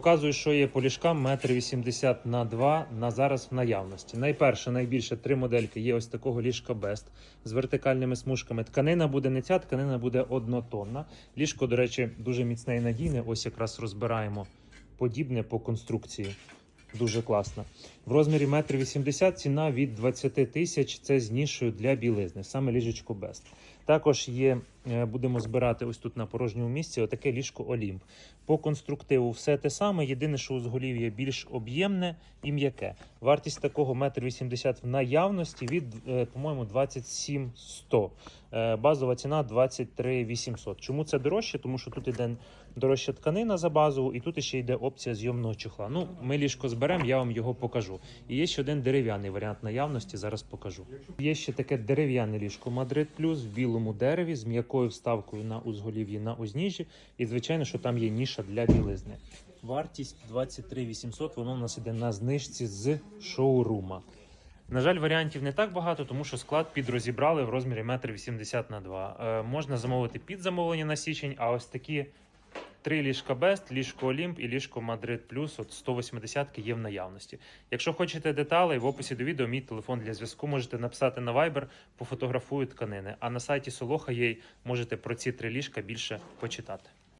Показую, що є по ліжкам 1,80 м на 2 на зараз в наявності. Найперше, найбільше три модельки є ось такого ліжка Best з вертикальними смужками. Тканина буде не ця, тканина буде однотонна. Ліжко, до речі, дуже міцне і надійне. Ось якраз розбираємо подібне по конструкції. Дуже класно. В розмірі 1,80 м ціна від 20 тисяч. Це з нішою для білизни, саме ліжечко Best. Також є, е, будемо збирати ось тут на порожньому місці отаке ліжко Олімп. По конструктиву все те саме. Єдине, що узголів'я більш об'ємне і м'яке. Вартість такого 1,80 м в наявності від, е, по-моєму, 27 100. Е, Базова ціна 23 800. Чому це дорожче? Тому що тут іде дорожча тканина за базову, і тут ще йде опція зйомного чохла. Ну, ми ліжко зберемо, я вам його покажу. І є ще один дерев'яний варіант наявності. Зараз покажу. Є ще таке дерев'яне ліжко Мадрид Плюс в білому дереві з м'якою вставкою на узголів'ї на узніжжі. І звичайно, що там є ніша для білизни. Вартість 23 800, воно у нас іде на знижці з шоурума. На жаль, варіантів не так багато, тому що склад підрозібрали в розмірі 1,80 на 2 Е, можна замовити під замовлення на січень, а ось такі три ліжка Best, ліжко Олімп і ліжко Мадрид Плюс от 180 є в наявності. Якщо хочете деталей, в описі до відео мій телефон для зв'язку можете написати на Viber, пофотографую тканини. А на сайті Солоха є можете про ці три ліжка більше почитати.